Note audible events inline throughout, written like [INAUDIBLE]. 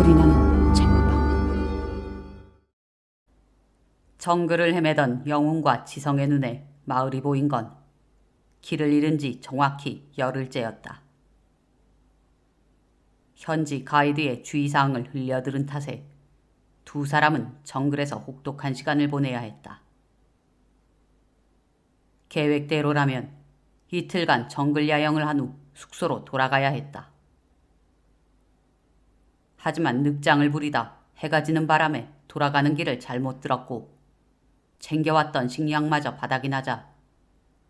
소리 나는 쟁방. 정글을 헤매던 영웅과 지성의 눈에 마을이 보인 건 길을 잃은 지 정확히 열흘째였다. 현지 가이드의 주의사항을 흘려들은 탓에 두 사람은 정글에서 혹독한 시간을 보내야 했다. 계획대로라면 이틀간 정글 야영을 한 후 숙소로 돌아가야 했다. 하지만 늑장을 부리다 해가 지는 바람에 돌아가는 길을 잘못 들었고 챙겨왔던 식량마저 바닥이 나자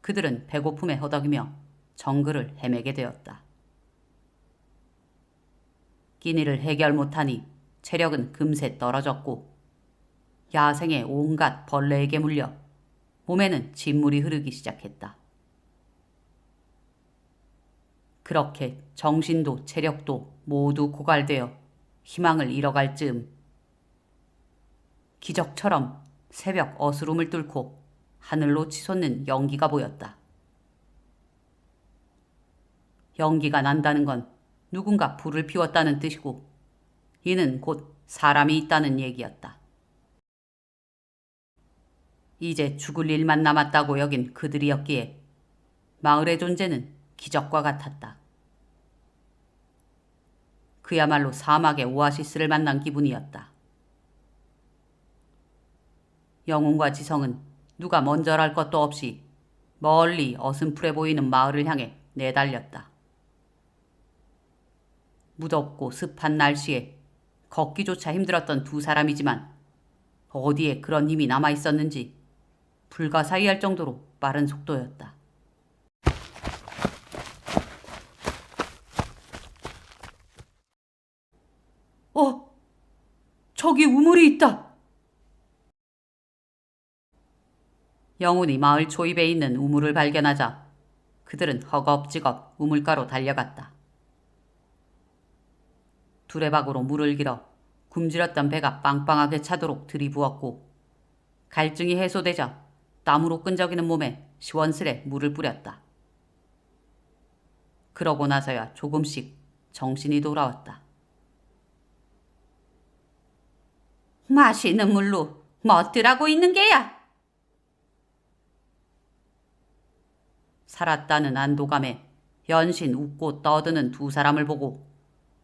그들은 배고픔에 허덕이며 정글을 헤매게 되었다. 끼니를 해결 못하니 체력은 금세 떨어졌고 야생의 온갖 벌레에게 물려 몸에는 진물이 흐르기 시작했다. 그렇게 정신도 체력도 모두 고갈되어 희망을 잃어갈 즈음 기적처럼 새벽 어스름을 뚫고 하늘로 치솟는 연기가 보였다. 연기가 난다는 건 누군가 불을 피웠다는 뜻이고 이는 곧 사람이 있다는 얘기였다. 이제 죽을 일만 남았다고 여긴 그들이었기에 마을의 존재는 기적과 같았다. 그야말로 사막의 오아시스를 만난 기분이었다. 영웅과 지성은 누가 먼저랄 것도 없이 멀리 어슴푸레 보이는 마을을 향해 내달렸다. 무덥고 습한 날씨에 걷기조차 힘들었던 두 사람이지만 어디에 그런 힘이 남아 있었는지 불가사의할 정도로 빠른 속도였다. 어, 저기 우물이 있다. 영훈이 마을 초입에 있는 우물을 발견하자 그들은 허겁지겁 우물가로 달려갔다. 두레박으로 물을 길어 굶주렸던 배가 빵빵하게 차도록 들이부었고 갈증이 해소되자 땀으로 끈적이는 몸에 시원스레 물을 뿌렸다. 그러고 나서야 조금씩 정신이 돌아왔다. 마시는 물로 멋들하고 있는 게야. 살았다는 안도감에 연신 웃고 떠드는 두 사람을 보고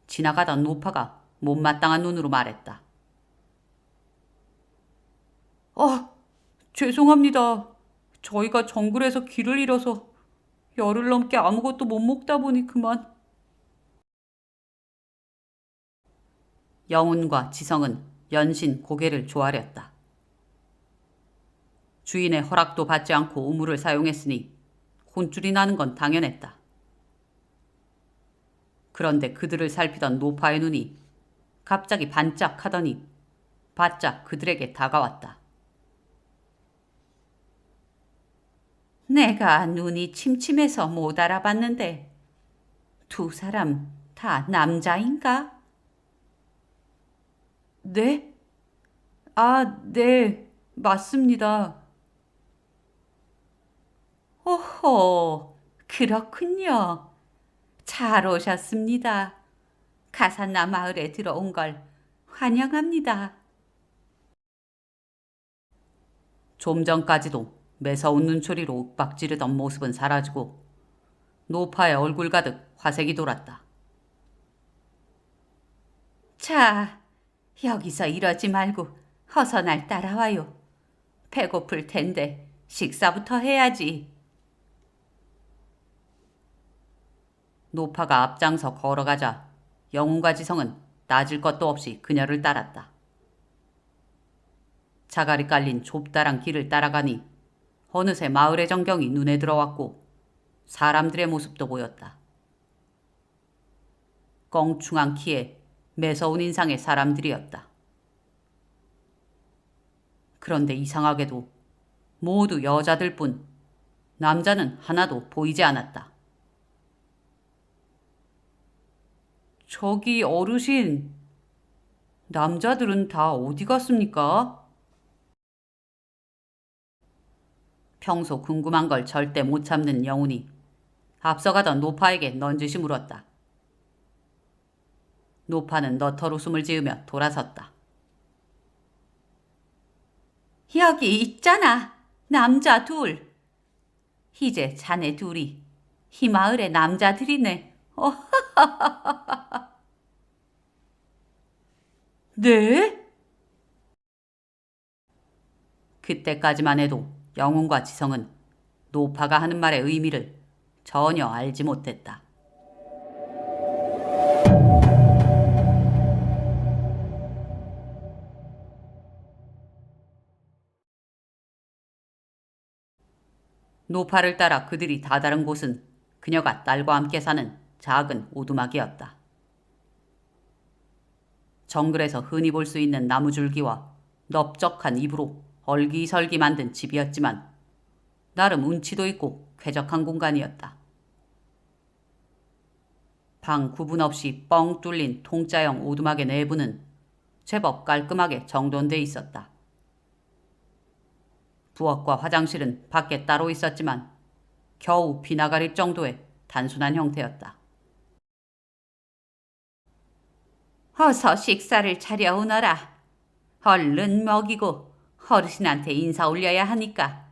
지나가던 노파가 못마땅한 눈으로 말했다. 아, 죄송합니다. 저희가 정글에서 길을 잃어서 열흘 넘게 아무것도 못 먹다 보니 그만. 영훈과 지성은 연신 고개를 조아렸다. 주인의 허락도 받지 않고 우물을 사용했으니 혼쭐이 나는 건 당연했다. 그런데 그들을 살피던 노파의 눈이 갑자기 반짝하더니 바짝 그들에게 다가왔다. 내가 눈이 침침해서 못 알아봤는데 두 사람 다 남자인가? 네? 아, 네, 맞습니다. 오호, 그렇군요. 잘 오셨습니다. 가산나 마을에 들어온 걸 환영합니다. 좀 전까지도 매서운 눈초리로 윽박지르던 모습은 사라지고 노파의 얼굴 가득 화색이 돌았다. 자, 여기서 이러지 말고 어서 날 따라와요. 배고플 텐데 식사부터 해야지. 노파가 앞장서 걸어가자 영웅과 지성은 낮을 것도 없이 그녀를 따랐다. 자갈이 깔린 좁다란 길을 따라가니 어느새 마을의 전경이 눈에 들어왔고 사람들의 모습도 보였다. 껑충한 키에 매서운 인상의 사람들이었다. 그런데 이상하게도 모두 여자들 뿐 남자는 하나도 보이지 않았다. 저기 어르신, 남자들은 다 어디 갔습니까? 평소 궁금한 걸 절대 못 참는 영훈이 앞서가던 노파에게 넌지시 물었다. 노파는 너털 웃음을 지으며 돌아섰다. 여기 있잖아. 남자 둘. 이제 자네 둘이 이 마을의 남자들이네. 어. [LAUGHS] 네? 그때까지만 해도 영웅과 지성은 노파가 하는 말의 의미를 전혀 알지 못했다. 노파를 따라 그들이 다다른 곳은 그녀가 딸과 함께 사는 작은 오두막이었다. 정글에서 흔히 볼 수 있는 나무줄기와 넓적한 잎으로 얼기설기 만든 집이었지만 나름 운치도 있고 쾌적한 공간이었다. 방 구분 없이 뻥 뚫린 통짜형 오두막의 내부는 제법 깔끔하게 정돈돼 있었다. 부엌과 화장실은 밖에 따로 있었지만 겨우 비나가릴 정도의 단순한 형태였다. 어서 식사를 차려오너라. 얼른 먹이고 어르신한테 인사 올려야 하니까.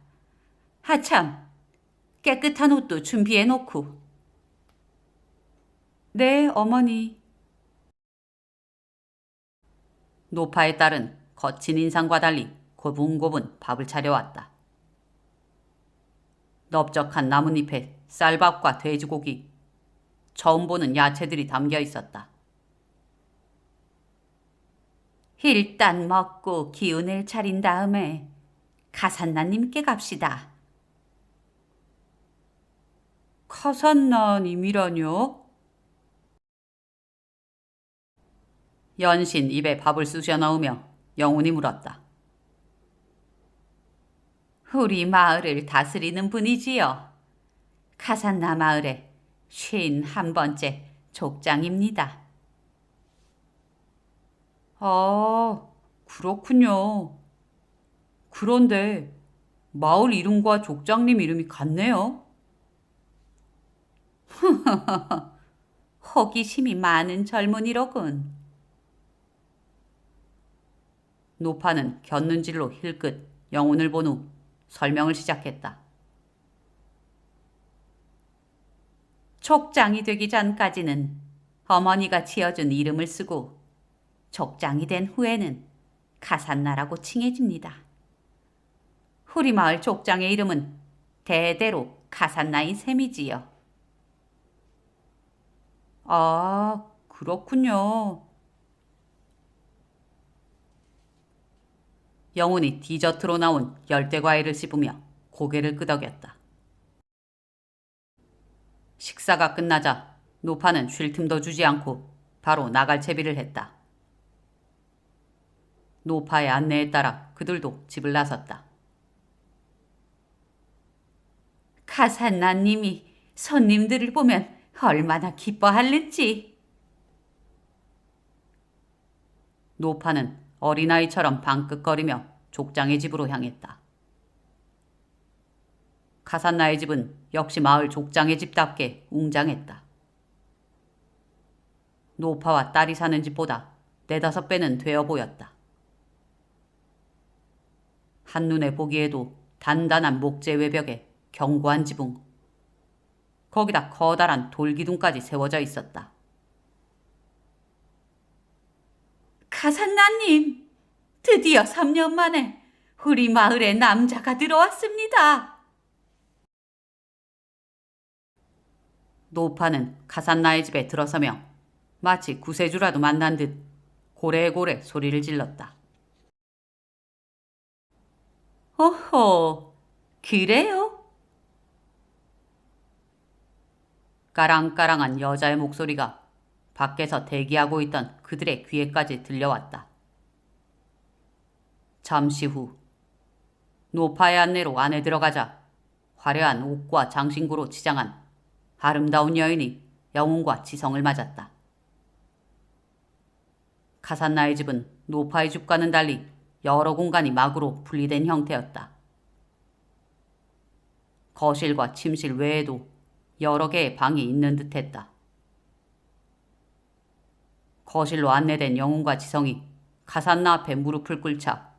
하참, 깨끗한 옷도 준비해 놓고. 네, 어머니. 노파의 딸은 거친 인상과 달리 고분고분 밥을 차려왔다. 넓적한 나뭇잎에 쌀밥과 돼지고기, 처음 보는 야채들이 담겨 있었다. 일단 먹고 기운을 차린 다음에 가산나님께 갑시다. 가산나님이라뇨? 연신 입에 밥을 쑤셔 넣으며 영훈이 물었다. 우리 마을을 다스리는 분이지요. 가산나 마을의 쉰한 번째 족장입니다. 아, 그렇군요. 그런데 마을 이름과 족장님 이름이 같네요. [LAUGHS] 호기심이 많은 젊은이로군. 노파는 곁눈질로 힐끗 영혼을 본 후 설명을 시작했다. 족장이 되기 전까지는 어머니가 지어준 이름을 쓰고 족장이 된 후에는 가산나라고 칭해집니다. 우리 마을 족장의 이름은 대대로 가산나인 셈이지요. 아, 그렇군요. 영훈이 디저트로 나온 열대 과일을 씹으며 고개를 끄덕였다. 식사가 끝나자 노파는 쉴 틈도 주지 않고 바로 나갈 채비를 했다. 노파의 안내에 따라 그들도 집을 나섰다. 가산나님이 손님들을 보면 얼마나 기뻐할는지. 노파는 어린아이처럼 방긋거리며 족장의 집으로 향했다. 가산나의 집은 역시 마을 족장의 집답게 웅장했다. 노파와 딸이 사는 집보다 네다섯 배는 되어 보였다. 한눈에 보기에도 단단한 목재 외벽에 견고한 지붕. 거기다 커다란 돌기둥까지 세워져 있었다. 가산나님, 드디어 3년 만에 우리 마을에 남자가 들어왔습니다. 노파는 가산나의 집에 들어서며 마치 구세주라도 만난 듯 고래고래 소리를 질렀다. 어허, 그래요? 까랑까랑한 여자의 목소리가 밖에서 대기하고 있던 그들의 귀에까지 들려왔다. 잠시 후 노파의 안내로 안에 들어가자 화려한 옷과 장신구로 치장한 아름다운 여인이 영웅과 지성을 맞았다. 카산나의 집은 노파의 집과는 달리 여러 공간이 막으로 분리된 형태였다. 거실과 침실 외에도 여러 개의 방이 있는 듯했다. 거실로 안내된 영웅과 지성이 가산나 앞에 무릎을 꿇자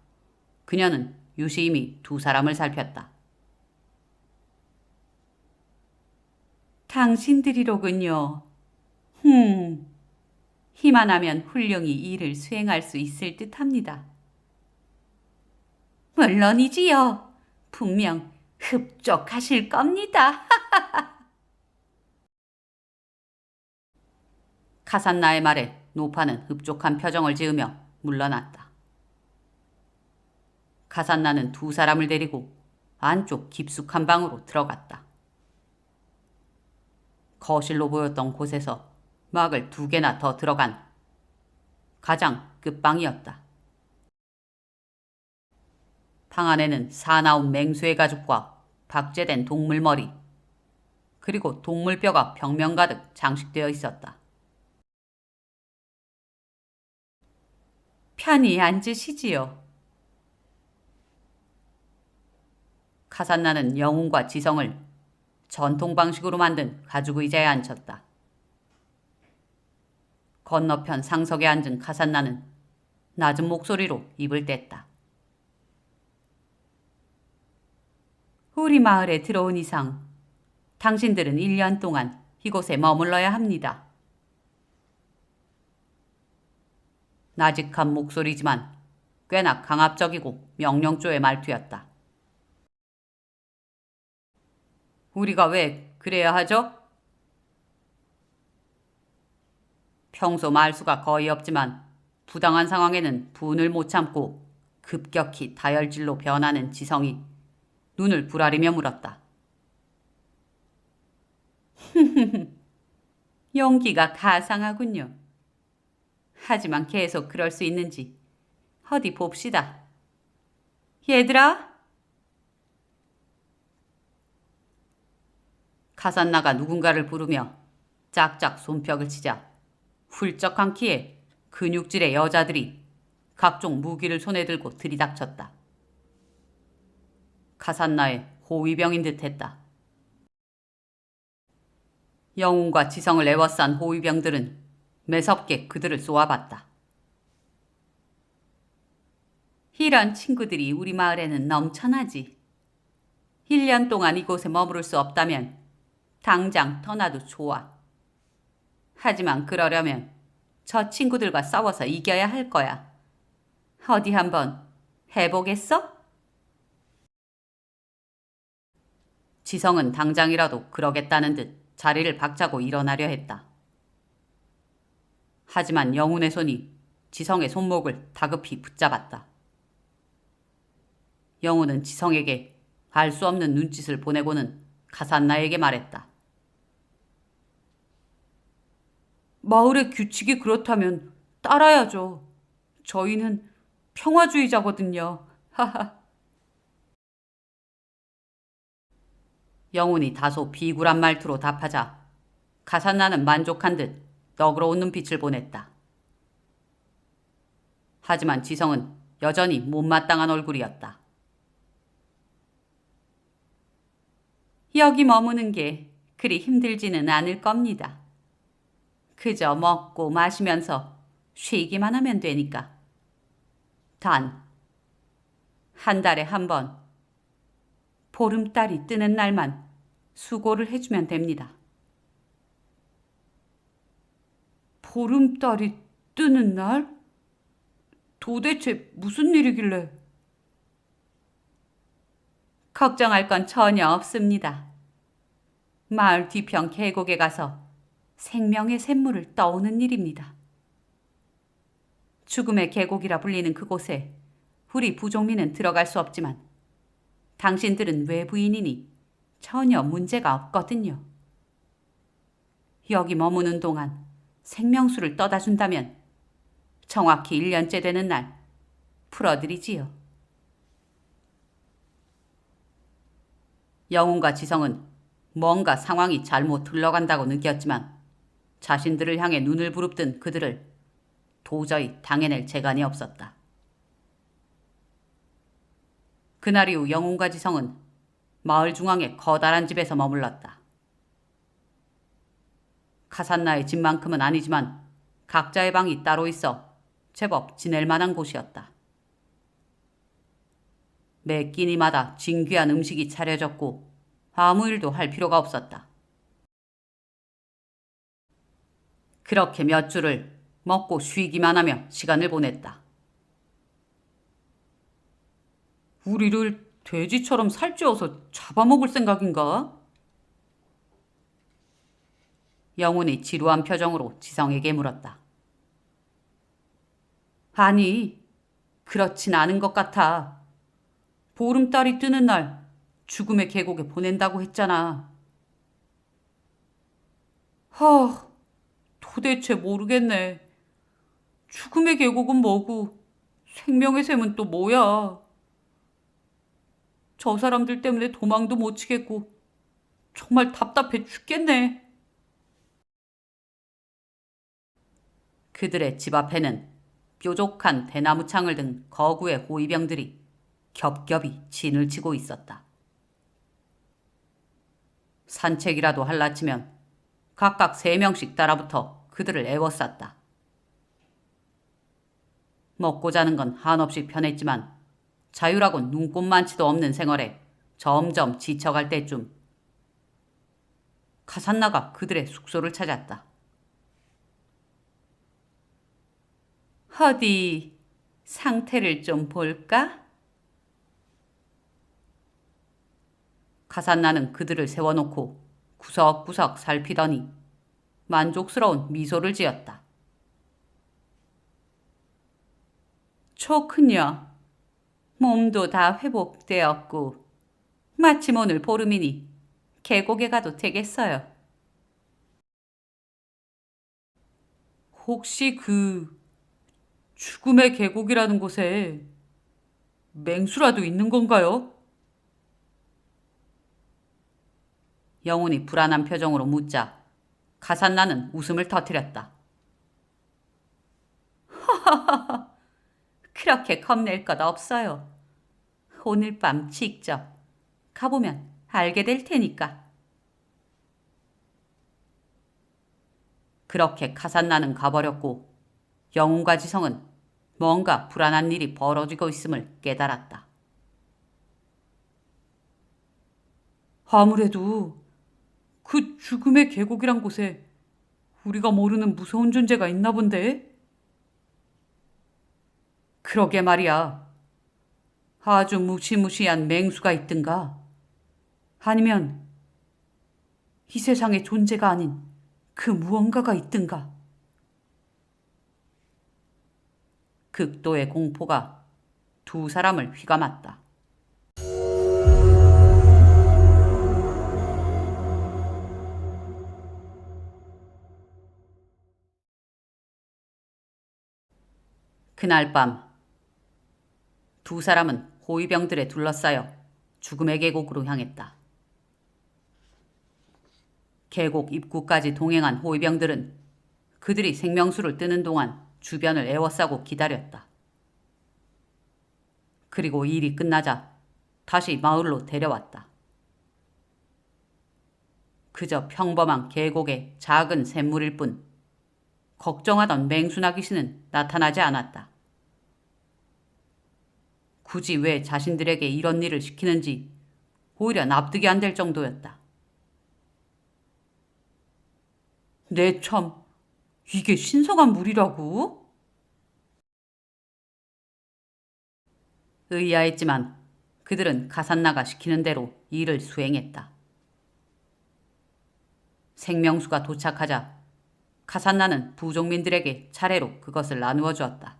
그녀는 유시임이 두 사람을 살폈다. 당신들이로군요. 흠, 힘만 하면 훌륭히 일을 수행할 수 있을 듯 합니다. 물론이지요. 분명 흡족하실 겁니다. [LAUGHS] 카산나의 말에 노파는 흡족한 표정을 지으며 물러났다. 카산나는 두 사람을 데리고 안쪽 깊숙한 방으로 들어갔다. 거실로 보였던 곳에서 막을 두 개나 더 들어간 가장 끝방이었다. 방 안에는 사나운 맹수의 가죽과 박제된 동물 머리, 그리고 동물뼈가 벽면 가득 장식되어 있었다. 편히 앉으시지요. 카산나는 영웅과 지성을 전통 방식으로 만든 가죽 의자에 앉혔다. 건너편 상석에 앉은 카산나는 낮은 목소리로 입을 뗐다. 우리 마을에 들어온 이상 당신들은 1년 동안 이곳에 머물러야 합니다. 나직한 목소리지만 꽤나 강압적이고 명령조의 말투였다. 우리가 왜 그래야 하죠? 평소 말수가 거의 없지만 부당한 상황에는 분을 못 참고 급격히 다혈질로 변하는 지성이 눈을 부라리며 물었다. [LAUGHS] 용기가 가상하군요. 하지만 계속 그럴 수 있는지 어디 봅시다. 얘들아! 카산나가 누군가를 부르며 짝짝 손뼉을 치자 훌쩍한 키에 근육질의 여자들이 각종 무기를 손에 들고 들이닥쳤다. 카산나의 호위병인 듯했다. 영웅과 지성을 애워싼 호위병들은 매섭게 그들을 쏘아봤다. 이런 친구들이 우리 마을에는 넘쳐나지. 1년 동안 이곳에 머무를 수 없다면 당장 떠나도 좋아. 하지만 그러려면 저 친구들과 싸워서 이겨야 할 거야. 어디 한번 해보겠어? 지성은 당장이라도 그러겠다는 듯 자리를 박차고 일어나려 했다. 하지만 영훈의 손이 지성의 손목을 다급히 붙잡았다. 영훈은 지성에게 알 수 없는 눈짓을 보내고는 가산나에게 말했다. 마을의 규칙이 그렇다면 따라야죠. 저희는 평화주의자거든요. 하하. 영훈이 다소 비굴한 말투로 답하자 가산나는 만족한 듯 너그러운 눈빛을 보냈다. 하지만 지성은 여전히 못마땅한 얼굴이었다. 여기 머무는 게 그리 힘들지는 않을 겁니다. 그저 먹고 마시면서 쉬기만 하면 되니까. 단, 한 달에 한 번, 보름달이 뜨는 날만 수고를 해주면 됩니다. 보름달이 뜨는 날? 도대체 무슨 일이길래? 걱정할 건 전혀 없습니다. 마을 뒤편 계곡에 가서 생명의 샘물을 떠오는 일입니다. 죽음의 계곡이라 불리는 그곳에 우리 부족민은 들어갈 수 없지만 당신들은 외부인이니 전혀 문제가 없거든요. 여기 머무는 동안 생명수를 떠다 준다면 정확히 1년째 되는 날 풀어드리지요. 영웅과 지성은 뭔가 상황이 잘못 흘러간다고 느꼈지만 자신들을 향해 눈을 부릅뜬 그들을 도저히 당해낼 재간이 없었다. 그날 이후 영웅과 지성은 마을 중앙의 커다란 집에서 머물렀다. 카산나의 집만큼은 아니지만 각자의 방이 따로 있어 제법 지낼 만한 곳이었다. 매 끼니마다 진귀한 음식이 차려졌고 아무 일도 할 필요가 없었다. 그렇게 몇 주를 먹고 쉬기만 하며 시간을 보냈다. 우리를 돼지처럼 살찌워서 잡아먹을 생각인가? 영훈이 지루한 표정으로 지성에게 물었다. 아니, 그렇진 않은 것 같아. 보름달이 뜨는 날 죽음의 계곡에 보낸다고 했잖아. 하, 도대체 모르겠네. 죽음의 계곡은 뭐고 생명의 샘은 또 뭐야? 저 사람들 때문에 도망도 못 치겠고 정말 답답해 죽겠네. 그들의 집 앞에는 뾰족한 대나무 창을 든 거구의 호위병들이 겹겹이 진을 치고 있었다. 산책이라도 할라치면 각각 세 명씩 따라붙어 그들을 애워쌌다. 먹고 자는 건 한없이 편했지만 자유라곤 눈꼽만치도 없는 생활에 점점 지쳐갈 때쯤 카산나가 그들의 숙소를 찾았다. 어디 상태를 좀 볼까? 카산나는 그들을 세워놓고 구석구석 살피더니 만족스러운 미소를 지었다. 좋군요. 몸도 다 회복되었고 마침 오늘 보름이니 계곡에 가도 되겠어요. 혹시 그 죽음의 계곡이라는 곳에 맹수라도 있는 건가요? 영훈이 불안한 표정으로 묻자 가산나는 웃음을 터뜨렸다. 하하하, [LAUGHS] 그렇게 겁낼 것 없어요. 오늘 밤 직접 가보면 알게 될 테니까. 그렇게 카산나는 가버렸고 영웅과 지성은 뭔가 불안한 일이 벌어지고 있음을 깨달았다. 아무래도 그 죽음의 계곡이란 곳에 우리가 모르는 무서운 존재가 있나 본데? 그러게 말이야. 아주 무시무시한 맹수가 있든가, 아니면 이 세상의 존재가 아닌 그 무언가가 있든가. 극도의 공포가 두 사람을 휘감았다. 그날 밤, 두 사람은 호위병들에 둘러싸여 죽음의 계곡으로 향했다. 계곡 입구까지 동행한 호위병들은 그들이 생명수를 뜨는 동안 주변을 애워싸고 기다렸다. 그리고 일이 끝나자 다시 마을로 데려왔다. 그저 평범한 계곡의 작은 샘물일 뿐 걱정하던 맹수나 귀신은 나타나지 않았다. 굳이 왜 자신들에게 이런 일을 시키는지 오히려 납득이 안 될 정도였다. 내 참, 이게 신성한 물이라고? 의아했지만 그들은 가산나가 시키는 대로 일을 수행했다. 생명수가 도착하자 가산나는 부족민들에게 차례로 그것을 나누어 주었다.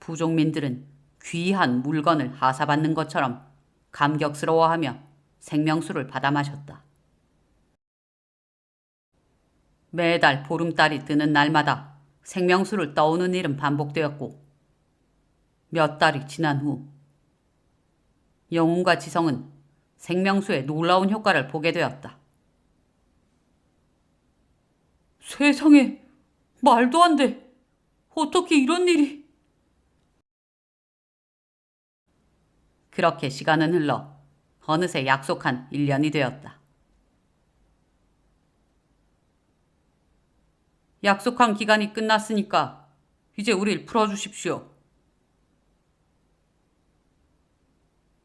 부족민들은 귀한 물건을 하사받는 것처럼 감격스러워하며 생명수를 받아 마셨다. 매달 보름달이 뜨는 날마다 생명수를 떠오는 일은 반복되었고 몇 달이 지난 후 영웅과 지성은 생명수의 놀라운 효과를 보게 되었다. 세상에 말도 안 돼. 어떻게 이런 일이... 그렇게 시간은 흘러 어느새 약속한 1년이 되었다. 약속한 기간이 끝났으니까 이제 우릴 풀어주십시오.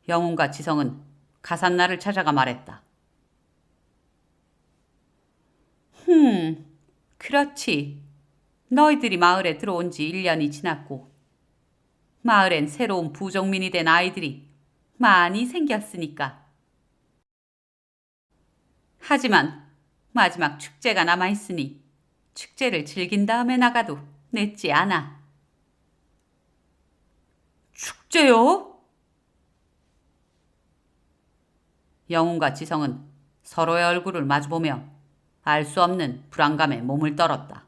영훈과 지성은 가산나를 찾아가 말했다. 흠, 그렇지. 너희들이 마을에 들어온 지 1년이 지났고, 마을엔 새로운 부족민이 된 아이들이 많이 생겼으니까. 하지만 마지막 축제가 남아있으니 축제를 즐긴 다음에 나가도 늦지 않아. 축제요? 영훈과 지성은 서로의 얼굴을 마주보며 알 수 없는 불안감에 몸을 떨었다.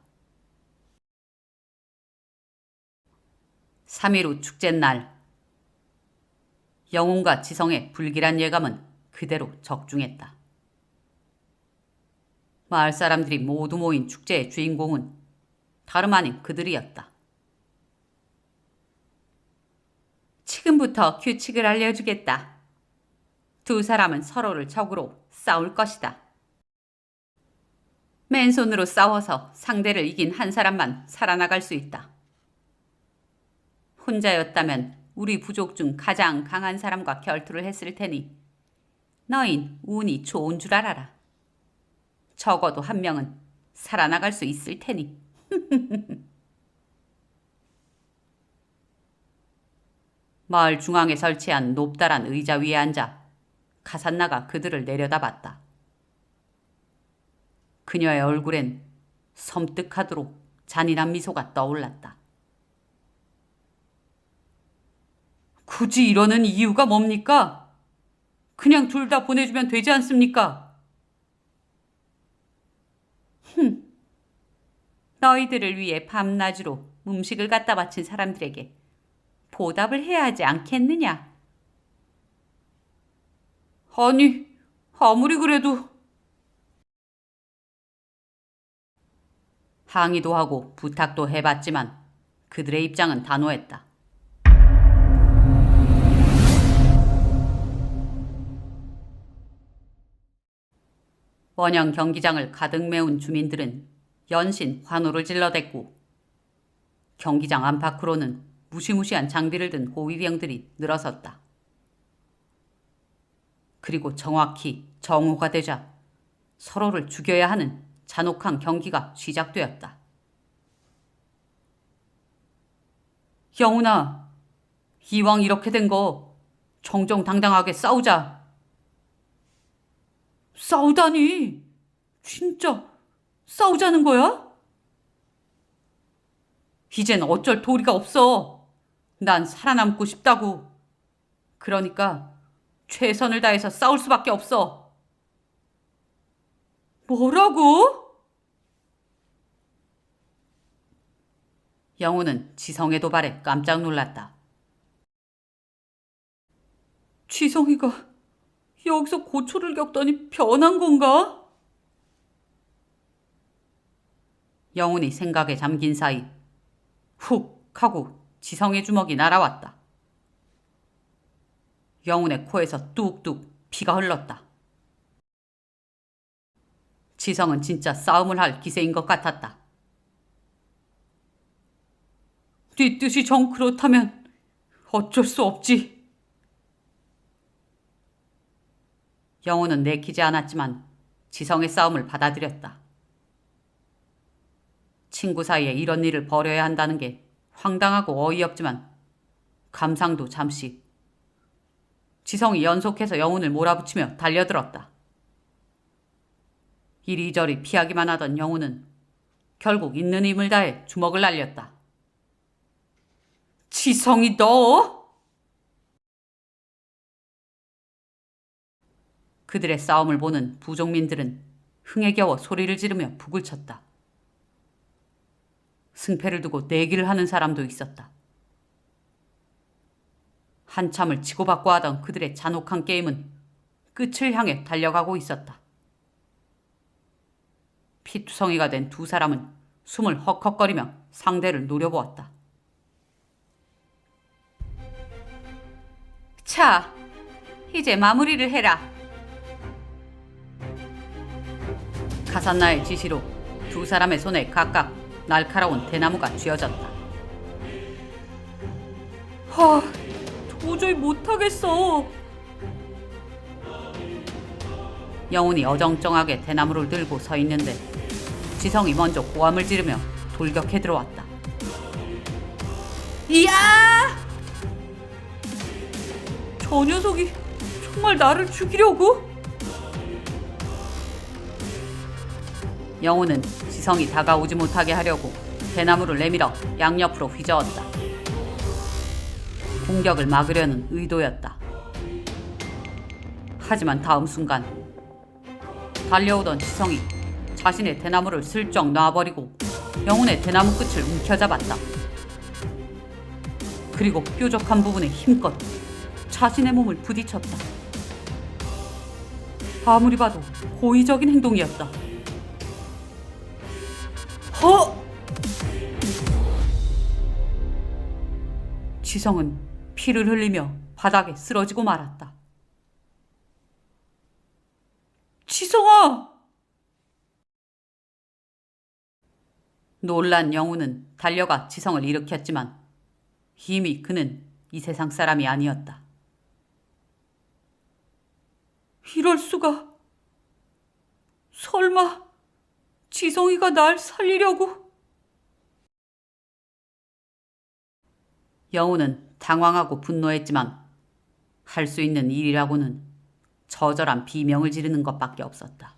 3일 후 축제 날 영훈과 지성의 불길한 예감은 그대로 적중했다. 마을 사람들이 모두 모인 축제의 주인공은 다름 아닌 그들이었다. 지금부터 규칙을 알려주겠다. 두 사람은 서로를 적으로 싸울 것이다. 맨손으로 싸워서 상대를 이긴 한 사람만 살아나갈 수 있다. 혼자였다면 우리 부족 중 가장 강한 사람과 결투를 했을 테니 너흰 운이 좋은 줄 알아라. 적어도 한 명은 살아나갈 수 있을 테니. [LAUGHS] 마을 중앙에 설치한 높다란 의자 위에 앉아 카산나가 그들을 내려다봤다. 그녀의 얼굴엔 섬뜩하도록 잔인한 미소가 떠올랐다. 굳이 이러는 이유가 뭡니까? 그냥 둘 다 보내주면 되지 않습니까? 흠. 너희들을 위해 밤낮으로 음식을 갖다 바친 사람들에게 보답을 해야 하지 않겠느냐? 아니, 아무리 그래도 항의도 하고 부탁도 해봤지만 그들의 입장은 단호했다. 원형 경기장을 가득 메운 주민들은 연신 환호를 질러댔고 경기장 안팎으로는 무시무시한 장비를 든 호위병들이 늘어섰다. 그리고 정확히 정오가 되자 서로를 죽여야 하는 잔혹한 경기가 시작되었다. 영훈아, 이왕 이렇게 된 거 정정당당하게 싸우자. 싸우다니! 진짜 싸우자는 거야? 이젠 어쩔 도리가 없어. 난 살아남고 싶다고. 그러니까 최선을 다해서 싸울 수밖에 없어. 뭐라고? 영호는 지성의 도발에 깜짝 놀랐다. 지성이가 여기서 고초를 겪더니 변한 건가? 영훈이 생각에 잠긴 사이 훅 하고 지성의 주먹이 날아왔다. 영훈의 코에서 뚝뚝 피가 흘렀다. 지성은 진짜 싸움을 할 기세인 것 같았다. 네 뜻이 정 그렇다면 어쩔 수 없지. 영호는 내키지 않았지만 지성의 싸움을 받아들였다. 친구 사이에 이런 일을 벌여야 한다는 게 황당하고 어이없지만 감상도 잠시. 지성이 연속해서 영혼을 몰아붙이며 달려들었다. 이리저리 피하기만 하던 영혼은 결국 있는 힘을 다해 주먹을 날렸다. 지성이 너? 그들의 싸움을 보는 부족민들은 흥에 겨워 소리를 지르며 북을 쳤다. 승패를 두고 내기를 하는 사람도 있었다. 한참을 치고받고 하던 그들의 잔혹한 게임은 끝을 향해 달려가고 있었다. 피투성이가 된 두 사람은 숨을 헉헉거리며 상대를 노려보았다. 자, 이제 마무리를 해라. 카산나의 지시로 두 사람의 손에 각각 날카로운 대나무가 쥐어졌다. 하, 도저히 못하겠어. 영훈이 어정쩡하게 대나무를 들고 서 있는데 지성이 먼저 고함을 지르며 돌격해 들어왔다. 이야! 저 녀석이 정말 나를 죽이려고? 영훈은 지성이 다가오지 못하게 하려고 대나무를 내밀어 양옆으로 휘저었다. 공격을 막으려는 의도였다. 하지만 다음 순간 달려오던 지성이 자신의 대나무를 슬쩍 놔버리고 영훈의 대나무 끝을 움켜잡았다. 그리고 뾰족한 부분에 힘껏 자신의 몸을 부딪혔다. 아무리 봐도 고의적인 행동이었다. 허! 지성은 피를 흘리며 바닥에 쓰러지고 말았다. 지성아! 놀란 영우는 달려가 지성을 일으켰지만 이미 그는 이 세상 사람이 아니었다. 이럴 수가. 설마 지성이가 날 살리려고? 영우는 당황하고 분노했지만 할 수 있는 일이라고는 저절한 비명을 지르는 것밖에 없었다.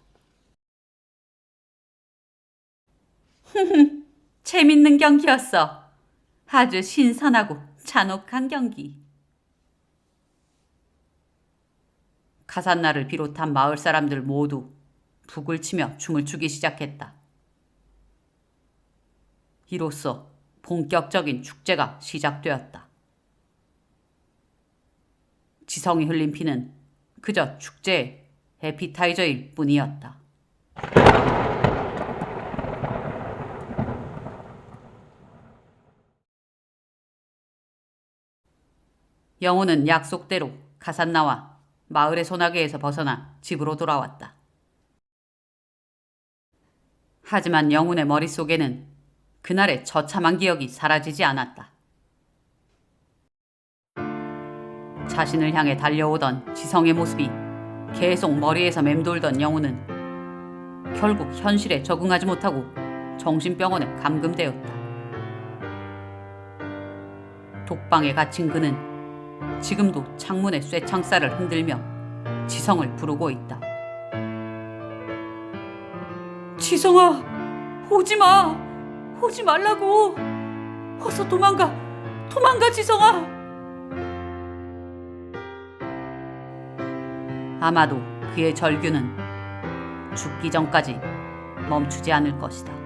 [LAUGHS] 재밌는 경기였어. 아주 신선하고 잔혹한 경기. 카산나를 비롯한 마을 사람들 모두 북을 치며 춤을 추기 시작했다. 이로써 본격적인 축제가 시작되었다. 지성이 흘린 피는 그저 축제의 에피타이저일 뿐이었다. 영호는 약속대로 가산나와 마을의 소나기에서 벗어나 집으로 돌아왔다. 하지만 영훈의 머릿속에는 그날의 처참한 기억이 사라지지 않았다. 자신을 향해 달려오던 지성의 모습이 계속 머리에서 맴돌던 영훈은 결국 현실에 적응하지 못하고 정신병원에 감금되었다. 독방에 갇힌 그는 지금도 창문의 쇠창살을 흔들며 지성을 부르고 있다. 지성아, 오지 마! 오지 말라고! 어서 도망가! 도망가, 지성아! 아마도 그의 절규는 죽기 전까지 멈추지 않을 것이다.